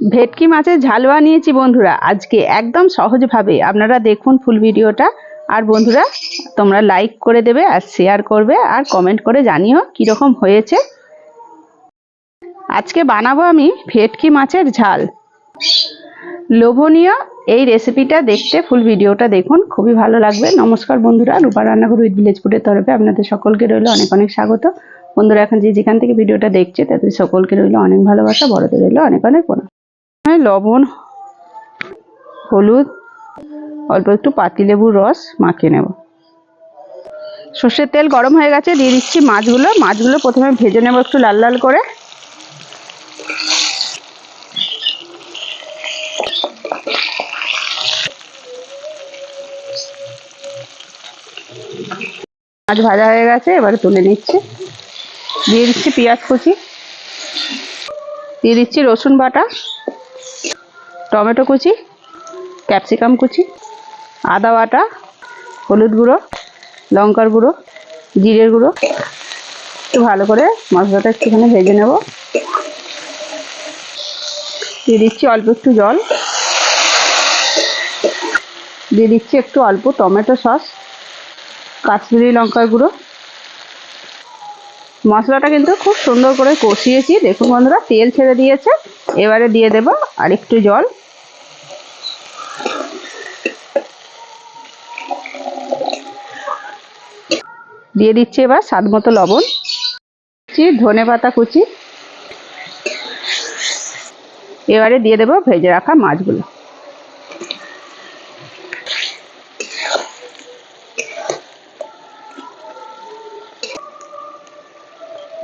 ভেটকি মাছের ঝাল বানিয়েছি বন্ধুরা। আজকে একদম সহজভাবে। আপনারা দেখুন ফুল ভিডিওটা। আর বন্ধুরা, তোমরা লাইক করে দেবে আর শেয়ার করবে আর কমেন্ট করে জানিও কীরকম হয়েছে। আজকে বানাবো আমি ভেটকি মাছের ঝাল। লোভনীয় এই রেসিপিটা দেখতে, ফুল ভিডিওটা দেখুন, খুবই ভালো লাগবে। নমস্কার বন্ধুরা, রূপা রান্নাঘর উইথ ভিলেজ ফুডের তরফে আপনাদের সকলকে রইল অনেক অনেক স্বাগত। বন্ধুরা, এখন যে যেখান থেকে ভিডিওটা দেখছে, তাদের সকলকে রইল অনেক ভালোবাসা, বড়দের রইল অনেক অনেক প্রণাম। লবণ, হলুদ, অল্প একটু পাতিলেবুর রস মাখিয়ে নেব। সর্ষের তেল গরম হয়ে গেছে, দিয়ে দিচ্ছি মাছগুলো। মাছগুলো প্রথমে ভেজে নেব একটু লাল লাল করে। মাছ ভাজা হয়ে গেছে, এবারে তুলে নিচ্ছি। দিয়ে দিচ্ছি পেঁয়াজ কুচি। দিয়ে দিচ্ছি রসুন বাটা। টমেটো কুচি, ক্যাপসিকাম কুচি, আদা বাটা, হলুদ গুঁড়ো, লঙ্কার গুঁড়ো, জিরের গুঁড়ো। একটু ভালো করে মশলাটা একটুখানি ভেজে নেব। দিয়ে দিচ্ছি অল্প একটু জল। দিয়ে দিচ্ছি একটু অল্প টমেটো সস, কাশ্মীরি লঙ্কার গুঁড়ো। মশলাটা কিন্তু খুব সুন্দর করে কষিয়েছি। দেখুন বন্ধুরা, তেল ছেড়ে দিয়েছে। এবারে দিয়ে দেব আর একটু জল। দিয়ে দিচ্ছি এবার স্বাদ মতো লবণ ধনে পাতা কুচি। এবারে দিয়ে দেবো ভেজে রাখা মাছগুলো।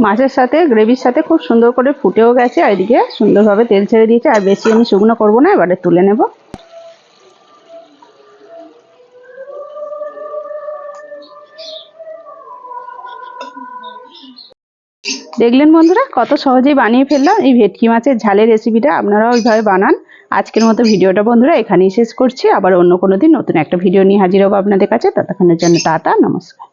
মাছের সাথে, গ্রেভির সাথে খুব সুন্দর করে ফুটেও গেছে, আর এদিকে সুন্দরভাবে তেল ছেড়ে দিয়েছে, আর বেশি আমি শুকনো করব না, এবারে তুলে নেব। দেখলেন বন্ধুরা, কত সহজেই বানিয়ে ফেললাম। এই ভেটকি মাছের ঝালের রেসিপিটা আপনারাও ওইভাবে বানান। আজকের মতো ভিডিওটা বন্ধুরা এখানেই শেষ করছি। আবার অন্য কোনো দিন নতুন একটা ভিডিও নিয়ে হাজির হব আপনাদের কাছে। ততক্ষণের জন্য টাটা, নমস্কার।